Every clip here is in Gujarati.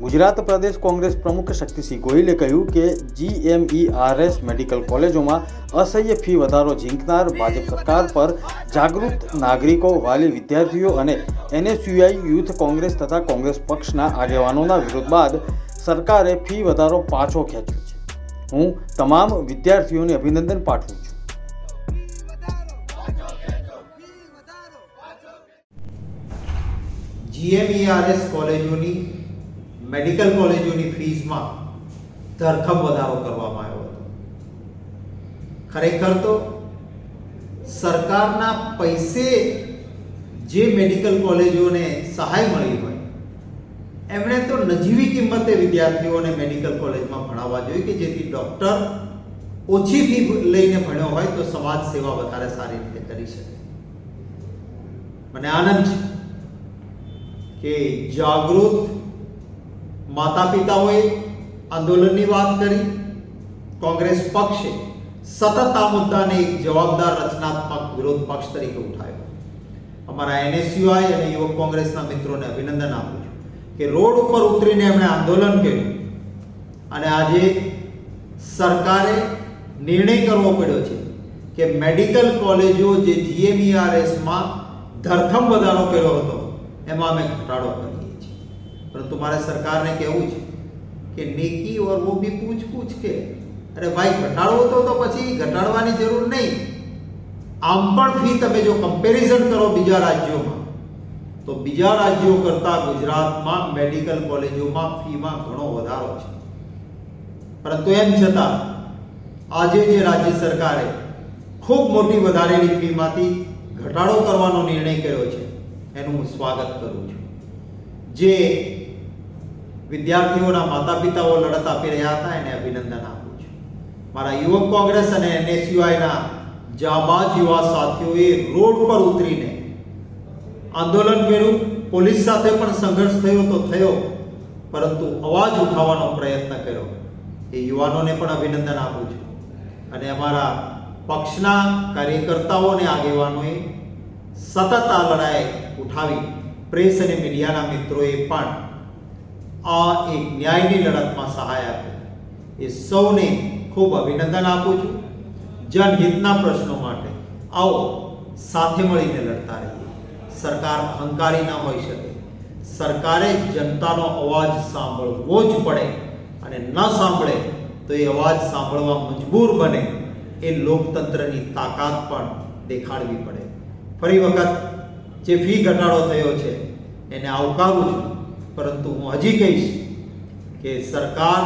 ગુજરાત પ્રદેશ કોંગ્રેસ પ્રમુખ શક્તિસિંહ ગોહિલે કહ્યું કે જીએમઈઆરએસ મેડિકલ કોલેજોમાં અસહ્ય ફી વધારો ઝીંકનાર ભાજપ સરકાર પર જાગૃત નાગરિકો, વાલી વિદ્યાર્થીઓ અને એનએસયુઆઈ યુથ કોંગ્રેસ તથા કોંગ્રેસ પક્ષના આગેવાનોના વિરોધ બાદ સરકારે ફી વધારો પાછો ખેંચ્યો છે. હું તમામ વિદ્યાર્થીઓને અભિનંદન પાઠવું છું. જીએમઈઆરએસ કોલેજોની મેડિકલ કોલેજોની ફીઝમાં ધરખમ વધારો કરવામાં આવ્યો હતો. ખરેખર તો સરકારના પૈસે જે મેડિકલ કોલેજોને સહાય મળી હોય, એમણે તો નજીવી કિંમતે વિદ્યાર્થીઓને મેડિકલ કોલેજમાં ભણાવવા જોઈએ કે જેથી ડૉક્ટર ઓછી ફી લઈને ભણ્યો હોય તો સમાજ સેવા વધારે સારી રીતે કરી શકે. મને આનંદ છે કે જાગૃત માતા પિતાઓએ આંદોલનની વાત કરી. કોંગ્રેસ પક્ષે સતત આ મુદ્દાને એક જવાબદાર રચનાત્મક વિરોધ પક્ષ તરીકે ઉઠાવ્યો. અમારા એનએસયુઆઈ અને યુવક કોંગ્રેસના મિત્રોને અભિનંદન આપું છું કે રોડ ઉપર ઉતરીને એમણે આંદોલન કર્યું અને આજે સરકારે નિર્ણય કરવો પડ્યો છે કે મેડિકલ કોલેજો જે જીએમઈઆરએસમાં ધરખમ વધારો કર્યો હતો, એમાં અમે ઘટાડો કરીએ. પરંતુ મારે સરકારને કહેવું છે કે નેકી ઓર વો ભી પૂછ પૂછ કે, અરે ભાઈ, ઘટાડવો તો તો પછી ઘટાડવાની જરૂર નહીં. આમ પણ ફી તમે જો કમ્પેરિઝન કરો બીજા રાજ્યોમાં, તો બીજા રાજ્યો કરતાં ગુજરાતમાં મેડિકલ કોલેજોમાં ફીમાં ઘણો વધારો છે. પરંતુ એમ છતાં, આજે જે રાજ્ય સરકારે ખૂબ મોટી વધારેલી ફીમાંથી ઘટાડો કરવાનો નિર્ણય કર્યો છે, એનું હું સ્વાગત કરું છું. જે વિદ્યાર્થીઓના માતા પિતાઓ લડત આપી રહ્યા હતા, એને અભિનંદન આપું છું. મારા યુવક કોંગ્રેસ અને એનએસયુઆઈના જાબાજ યુવા સાથીઓએ રોડ પર ઉતરીને આંદોલન કર્યું. પોલીસ સાથે પણ સંઘર્ષ થયો તો થયો, પરંતુ અવાજ ઉઠાવવાનો પ્રયત્ન કર્યો. એ યુવાનોને પણ અભિનંદન આપું છું. અને અમારા પક્ષના કાર્યકર્તાઓ અને આગેવાનોએ સતત આ લડાઈ ઉઠાવી. પ્રેસ અને મીડિયાના મિત્રોએ પણ આ એક ન્યાયની લડતમાં સહાય આપે. એ સૌને ખૂબ અભિનંદન આપું છું. જનહિતના પ્રશ્નો માટે આવો, સાથે મળીને લડતા રહીએ. સરકાર અહંકારી ના હોઈ શકે. સરકારે જનતાનો અવાજ સાંભળવો જ પડે અને ન સાંભળે તો એ અવાજ સાંભળવા મજબૂર બને. એ લોકતંત્રની તાકાત પણ દેખાડવી પડે. ફરી વખત જે ફી ઘટાડો થયો છે, એને આવકારું છું. પરંતુ હું હજી કહીશ કે સરકાર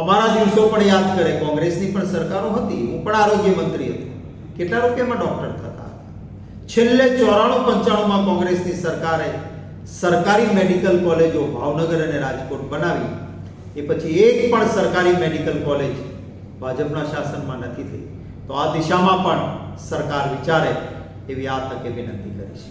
અમારા દિવસો પણ યાદ કરે. કોંગ્રેસની પણ સરકારો હતી. હું પણ આરોગ્ય મંત્રી હતો. કેટલા રૂપિયામાં ડોક્ટર થતા છેલ્લે ચોરાણું પંચાણુંમાં કોંગ્રેસની સરકારે સરકારી મેડિકલ કોલેજો ભાવનગર અને રાજકોટ બનાવી. એ પછી એક પણ સરકારી મેડિકલ કોલેજ ભાજપના શાસનમાં નથી થઈ. તો આ દિશામાં પણ સરકાર વિચારે એવી આ તકે વિનંતી કરીશ.